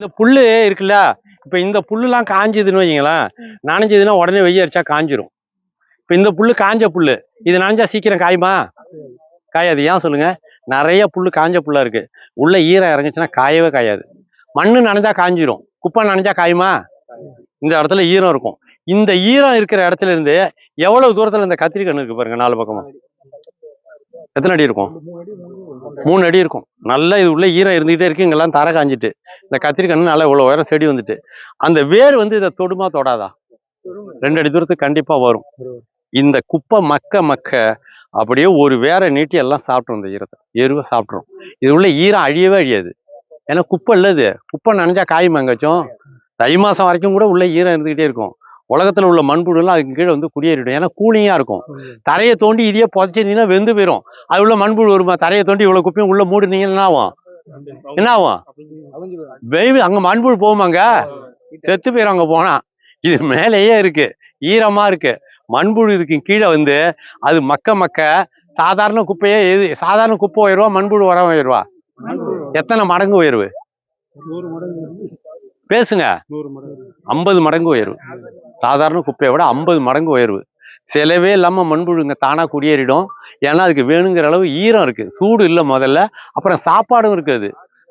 இந்த புல்லு இருக்குல்ல இப்ப இந்த புல்லுலாம் காஞ்சதுன்னு வைங்களேன் நனைஞ்சதுன்னா உடனே வெய்ய அடிச்சா காஞ்சிரும். இப்ப இந்த புல்லு காஞ்ச புல்லு இது நனைஞ்சா சீக்கிரம் காயுமா? காயாது. ஏன் சொல்லுங்க? நிறைய புல்லு காஞ்ச புல்லா இருக்கு. உள்ள ஈரம் இறங்குச்சுன்னா காயவே காயாது. மண்ணு நனைஞ்சா காஞ்சிரும். குப்பை நனைஞ்சா காயுமா? இந்த இடத்துல ஈரம் இருக்கும். இந்த ஈரம் இருக்கிற இடத்துல இருந்து எவ்வளவு தூரத்துல இந்த கத்திரிக்கண்ணு இருக்கு பாருங்க நாலு பக்கமா எத்தனை அடி இருக்கும்? மூணு அடி இருக்கும். நல்லா இது உள்ள ஈரம் இருந்துகிட்டே இருக்கு. இங்கெல்லாம் தர காஞ்சிட்டு. இந்த கத்திரிக்கண்ணு நல்லா இவ்வளோ உயரம் செடி வந்துட்டு. அந்த வேர் வந்து இதை தொடுமா தொடாதா? ரெண்டு அடி தூரத்துக்கு கண்டிப்பா வரும். இந்த குப்பை மக்க மக்க அப்படியே ஒரு வேரை நீட்டி எல்லாம் சாப்பிட்ரும் இந்த ஈரத்தை. எருவை சாப்பிட்ரும். இது உள்ள ஈரம் அழியவே அழியாது. ஏன்னா குப்பை இல்லை குப்பை நினைஞ்சா காய் மங்கச்சும் தை மாசம் வரைக்கும் கூட உள்ள ஈரம் இருந்துகிட்டே இருக்கும். உலகத்துல உள்ள மண்புழுலாம் அதுக்கு கீழே வந்து குடியேறிடும். ஏன்னா கூலிங்கா இருக்கும். தரையை தோண்டி இதையே புதைச்சிருந்தீங்கன்னா வெந்து போயிடும் அது உள்ள மண்புழு வருமா? தரையை தோண்டி இவ்வளவு குப்பையும் உள்ள மூடுனீங்கன்னா என்ன ஆகும்? என்ன ஆகும்? வெய்வு அங்க மண்புழு போகுமாங்க செத்து போயிடும் அங்க போனா. இது மேலேயே இருக்கு. ஈரமா இருக்கு. மண்புழு இதுக்கு கீழே வந்து அது மக்க மக்க சாதாரண குப்பையே எது சாதாரண குப்பை உயர்வா மண்புழு உரம் உயர்வா? எத்தனை மடங்கு உயர்வு? பேசுங்க. ஐம்பது மடங்கு உயர்வு. சாதாரண குப்பையை விட ஐம்பது மடங்கு உயர்வு. செலவே இல்லாம மண்புழுங்க தானா குடியேறிடும். ஏன்னா அதுக்கு வேணுங்கிற அளவு ஈரம் இருக்கு. சூடு இல்லை முதல்ல. அப்புறம் சாப்பாடும் இருக்குது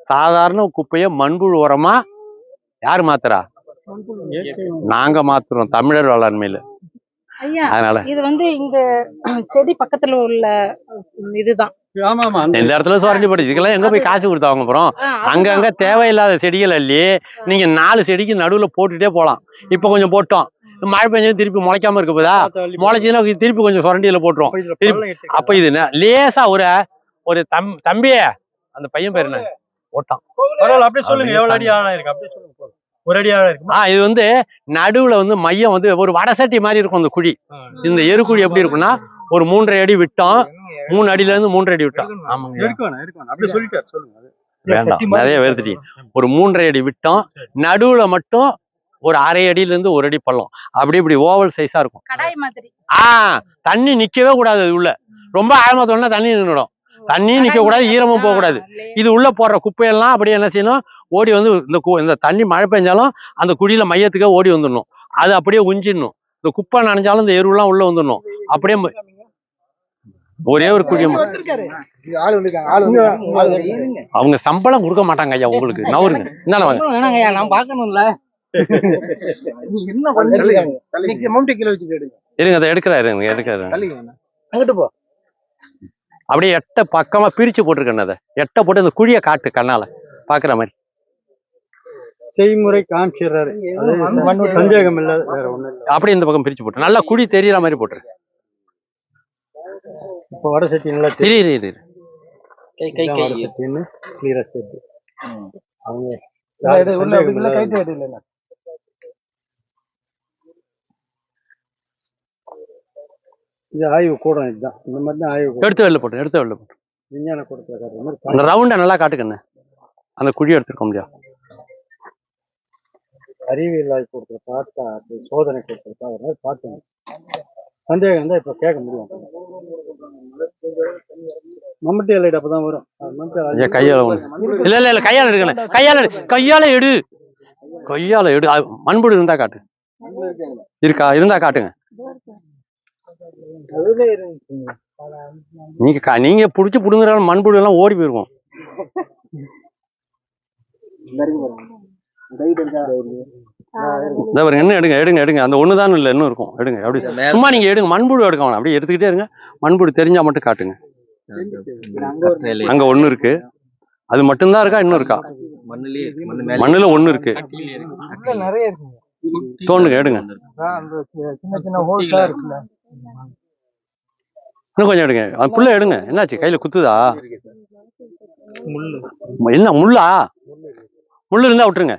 சாதாரண குப்பையை மண்புழு உரமா யார் மாத்துறா? நாங்க மாத்துறோம் தமிழர் வேளாண்மையில. ஐயா அதனால. இது வந்து இங்க செடி பக்கத்துல உள்ள இதுதான். இந்த இடத்துல சுரண்டி போட்டு இதுக்கெல்லாம் எங்க போய் காசு கொடுத்து வாங்க போறோம். அங்கங்க தேவையில்லாத செடிகள் அள்ளி நீங்க நாலு செடிக்கு நடுவுல போட்டுட்டே போலாம். இப்ப கொஞ்சம் போட்டோம். மழை பெஞ்சது திருப்பி முளைக்காம இருக்க போதா? தள்ளி முளைச்சுன்னா திருப்பி கொஞ்சம் சுரண்டியில போட்டுரும். அப்ப இது என்ன- லேசா ஒரு ஒரு தம் தம்பியே அந்த பையன் பேர் என்ன? ஓட்டான். அப்படியே சொல்லுங்க எவ்வளவு அடி ஆழம் இருக்கு? அப்படியே சொல்லுங்க போதும். ஒரு அடி ஆழம் இருக்கு ஆ இது வந்து நடுவுல வந்து மையம் வந்து ஒரு வடசட்டி மாதிரி இருக்கும் அந்த குழி. இந்த எருக்குழி எப்படி இருக்கும்னா ஒரு மூன்றரை அடி விட்டோம் மூணு அடியில இருந்து மூன்றரை அடி விட்டோம் ஆமாங்க. வேண்டாம் நிறைய வெறுத்துட்டீங்க ஒரு மூன்றரை அடி விட்டோம் நடுவுல மட்டும் ஒரு அரை அடியில இருந்து ஒரு அடி பள்ளம். அப்படி இப்படி ஓவல் சைஸா இருக்கும். கடாய் மாதிரி. ஆ தண்ணி நிக்கவே கூடாது அது உள்ள. ரொம்ப ஆழமா தோணுனா தண்ணி நின்னுடும். தண்ணியும் நிக்க கூடாது ஈரமும் போக கூடாது இது உள்ள போடுற குப்பையெல்லாம் அப்படியே என்ன செய்யணும் ஓடி வந்து இந்த கு- இந்த தண்ணி மழை பெஞ்சாலும் அந்த குழியில மையத்துக்கே ஓடி வந்துடணும். அது அப்படியே உஞ்சிடணும் இந்த குப்பை நனைஞ்சாலும் இந்த எருவெல்லாம் உள்ள வந்துடணும். அப்படியே ஒரே ஒரு குழி அவங்க சம்பளம் கொடுக்க மாட்டாங்க ஐயா உங்களுக்கு. நவருங்க இந்தால வாங்க. வேணாங்கய்யா நான் பார்க்கணும்ல. என்ன பண்றீங்க இன்னைக்கு மவுண்ட் கீழே வச்சுட்டு எடுங்க இருங்க அதை எடுக்கிறாரு இருங்க, எடுக்கிறாரு தள்ளிக்கங்க அங்கிட்டு போ. அப்படியே எட்ட பக்கமா பிரிச்சு போட்டிருக்கேன் அதை. எட்ட போட்டு இந்த குழியை காட்டு கண்ணால. பாக்குற மாதிரி. செய்முறை காமிச்சிடுறாரு அது சந்தேகம் இல்ல வேற இல்ல. அப்படியே இந்த பக்கம் பிரிச்சு போட்டு. நல்லா குழி தெரியற மாதிரி போட்டுரு. இப்ப வட சட்டி நல்லா இரு, இரு கை கை கை. வட சட்டின்னு கிளியரா சேர்த்து அவங்க இது உள்ள சந்தேகம் அதுக்குள்ள இல்ல. கைட்டு வெடி இல்ல இது ஆய்வு கூடம் இதுதான். இந்த மாதிரி தான் ஆய்வு கூடம். எடுத்து வெளில போட்டு எடுத்து வெளில போட்டு. விஞ்ஞான கூடத்துல காட்டுற மாதிரி அந்த ரவுண்டை நல்லா காட்டுக்கண்ணு அந்த குழி எடுத்துருக்க முடியாது. அறிவியல் ஆய்வு கூடத்துல பார்த்தா அது சோதனை கூடத்துல பார்க்கற மாதிரி பார்த்தேன் சந்தேகம் இருந்தா இப்ப கேட்க முடியும். மம்மட்டி வரும். அது மம்முட்டி ஐயா எல்லைடு கையால இல்ல இல்ல இல்ல கையால எடுக்கணும் கையால எடு கையால எடு. கையால எடு. அது மண்புழு இருந்தா காட்டு. இருக்கா? இருந்தா காட்டுங்க. நீங்க கா- நீங்க புடிச்சு புடுங்குற மண்புழு எல்லாம் ஓடி பாருங்க என்ன எடுங்க எடுங்க எடுங்க. அந்த ஒண்ணுதான் இல்ல இன்னும் இருக்கும். எடுங்க அப்படி சும்மா நீங்க எடுங்க மண்புழு எடுக்க வேணாம். அப்படியே எடுத்துக்கிட்டே இருங்க. மண்புழு தெரிஞ்சா மட்டும் காட்டுங்க. அங்க ஒண்ணு இருக்கு. அது மட்டும்தான் இருக்கா இன்னும் இருக்கா? மண்ணுல ஒண்ணு இருக்கு. உள்ள நிறைய இருக்குங்க. தோண்டுங்க எடுங்க. இன்னும் கொஞ்சம் எடுங்க. அது புள்ள எடுங்க. என்னாச்சு? கையில குத்துதா? என்ன முள்ளா? முள்ளு? இருந்தா விட்டுருங்க.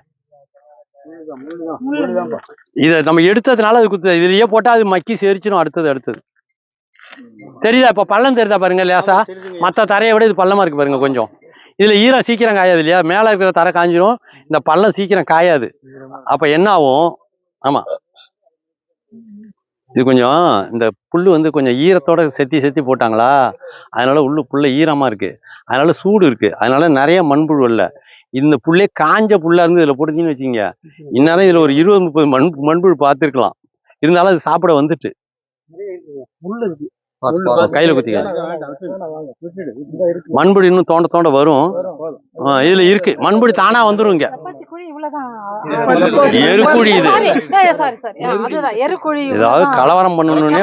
இத நம்ம எடுத்ததுனால அது குத்துது. இதுலயே போட்டா அது மக்கி செரிச்சிடும் அடுத்தது அடுத்தது. தெரியுதா? இப்ப பள்ளம் தெரியுதா பாருங்க லேசா? மத்த தரையை விட இது பள்ளமா இருக்கு பாருங்க கொஞ்சம். இதுல ஈரம் சீக்கிரம் காயாது இல்லையா? மேல இருக்கிற தரை காஞ்சிரும். இந்த பள்ளம் சீக்கிரம் காயாது. அப்ப என்ன ஆகும்? ஆமா. இது கொஞ்சம் இந்த புல் வந்து கொஞ்சம் ஈரத்தோட செத்தி செத்தி போட்டாங்களா? அதனால உள்ள புல்ல ஈரமாக இருக்கு. அதனால சூடு இருக்கு. அதனால நிறைய மண்புழு இல்ல. இந்த புல்லே காஞ்ச புல்லா இருந்து இதில் போட்டுச்சின்னு வச்சுங்க இந்நேரம் இதில் ஒரு இருபது முப்பது மண் மண்புழு பார்த்துருக்கலாம். இருந்தாலும் அது சாப்பிட வந்துட்டு. புல் இருக்கு. கையில குத்திக்க வேணாம், வாங்க, விட்டுடு. இந்த இருக்கு. மண்புழு இன்னும் தோண்ட தோண்ட வரும். வரும், இதுல இருக்கு. மண்புழு தானா வந்துரும் இங்க எருக்குழி இது. சாரி சாரி அதுதான் எருக்குழி ஏதாவது கலவரம் பண்ணணும்னே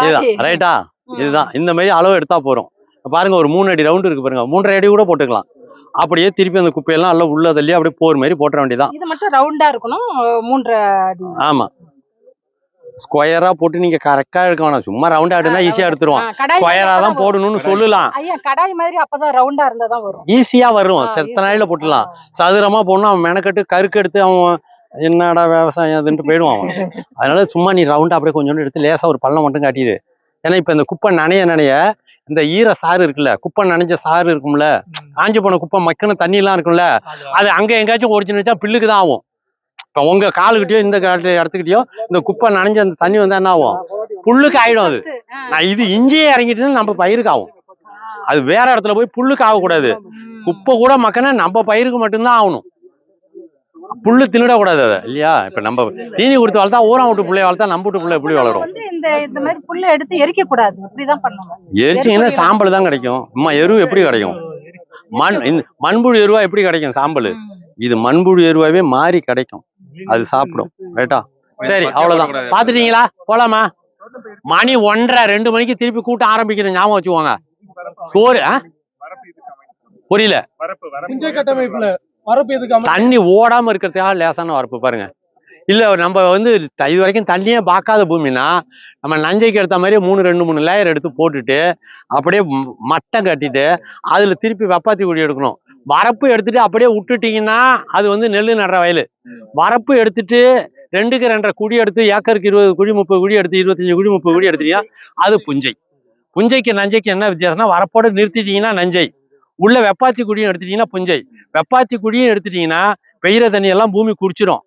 இதுதான் ரைட்டா இதுதான். இந்த மாதிரி அளவு எடுத்தா போறோம். பாருங்க ஒரு மூணு அடி ரவுண்டு இருக்கு பாருங்க. மூன்றரை அடி கூட போட்டுக்கலாம். அப்படியே திருப்பி அந்த குப்பையெல்லாம் நல்லா உள்ள தள்ளி அப்படியே போர் மாதிரி போட்டுற வேண்டியதான் இது மட்டும் ரவுண்டா இருக்கணும் மூன்றரை அடி. ஆமா. ஸ்கொயரா போட்டு நீங்க கரெக்டா எடுக்க வேணாம். சும்மா ரவுண்டா எடுனா ஈஸியா கடாய் ஸ்கொயரா தான். போடணும்னு சொல்லலாம். ஐயா கடாய் மாதிரி அப்பதான் ரவுண்டா இருந்தா தான் வரும். ஈஸியா வரும். செத்த. நாயில போட்டுலாம் சதுரமா போடணும். அவன் மெனக்கட்டு கருக்கு எடுத்து அவன் என்னடா விவசாயம் அதுன்ட்டு போயிடுவான் அவன். அதனால சும்மா நீ ரவுண்டா அப்படியே கொஞ்சோண்டு எடுத்து லேசா ஒரு பள்ளம் மட்டும் காட்டிடு. ஏன்னா இப்ப இந்த குப்பை நனைய நனைய இந்த ஈர சாறு இருக்குல்ல குப்பை நனைஞ்ச சாறு இருக்கும்ல காஞ்சு போன குப்பை மக்கின தண்ணி எல்லாம் இருக்கும்ல அது அங்க எங்கேயாச்சும் ஒரிஜினல் வச்சா பில்லுக்கு தான் ஆகும். இப்ப உங்க காலுக்கிட்டயோ இந்த இடத்துக்கிட்டயோ இந்த குப்பை நனைஞ்ச அந்த தண்ணி வந்தா என்ன ஆகும்? புல்லுக்கு ஆயிடும் அது. நான் இது இங்கேயே இறங்கிட்டு நம்ம பயிருக்கு ஆகும். அது வேற இடத்துல போய் புல்லுக்கு ஆகக்கூடாது. குப்பை கூட மக்கனா நம்ம பயிருக்கு மட்டும்தான் ஆகணும். புல்லு தின்னுடக்கூடாது அதை இல்லையா? இப்ப நம்ம தீனி கொடுத்து வளர்த்தா ஊரா விட்டு பிள்ளைய வளர்த்தா நம்ம விட்டு பிள்ளை எப்படி வளரும்? இந்த இந்த மாதிரி புல்ல எடுத்து எரிக்க கூடாது இப்படிதான் எரிச்சிங்கன்னா சாம்பல் தான் கிடைக்கும். அம்மா எரு எப்படி கிடைக்கும்? மண் இந்த மண்புழு எருவா எப்படி கிடைக்கும் சாம்பல்? இது மண்புழு எருவாவே மாறி கிடைக்கும். அது சாப்பிடும். ரைட்டா சரி அவ்வளவுதான். பாத்துட்டீங்களா? போலாமா? மணி ஒன்றரை ரெண்டு மணிக்கு திருப்பி கூட்டம் ஆரம்பிக்கணும். ஞாபகம் வச்சுக்கோங்க. சோறு? புரியல. தண்ணி ஓடாம இருக்கிறதுக்காக லேசான வரப்பு பாருங்க. இல்ல நம்ம வந்து இது வரைக்கும் தண்ணியே பார்க்காத பூமினா நம்ம நஞ்சைக்கு எடுத்த மாதிரி மூணு ரெண்டு மூணு லேயர் எடுத்து போட்டுட்டு அப்படியே மட்டம் கட்டிட்டு அதுல திருப்பி வெப்பாத்தி குழி எடுக்கணும். வரப்பு எடுத்துட்டு அப்படியே விட்டுட்டீங்கன்னா அது வந்து நெல் நடுற வயல். வரப்பு எடுத்துட்டு ரெண்டுக்கு ரெண்டரை குழி எடுத்து ஏக்கருக்கு இருபது குழி முப்பது குழி எடுத்து இருபத்தஞ்சு குழி முப்பது குழி எடுத்தீங்கன்னா அது புஞ்சை. புஞ்சைக்கு நஞ்சைக்கு என்ன வித்தியாசம்னா வரப்போட நிறுத்திட்டீங்கன்னா நஞ்சை. உள்ள வெப்பாத்தி குழியும் எடுத்துட்டீங்கன்னா புஞ்சை. வெப்பாத்தி குழியும் எடுத்துட்டீங்கன்னா பெய்யுற தண்ணி எல்லாம் பூமி குடிச்சிரும்.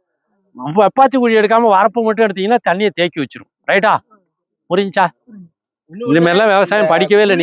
வெப்பாத்தி குழி எடுக்காம வரப்பு மட்டும் எடுத்தீங்கன்னா தண்ணியை தேக்கி வச்சிரும். ரைட்டா? புரிஞ்சா இந்த மாதிரிலாம் விவசாயம் படிக்கவே இல்லை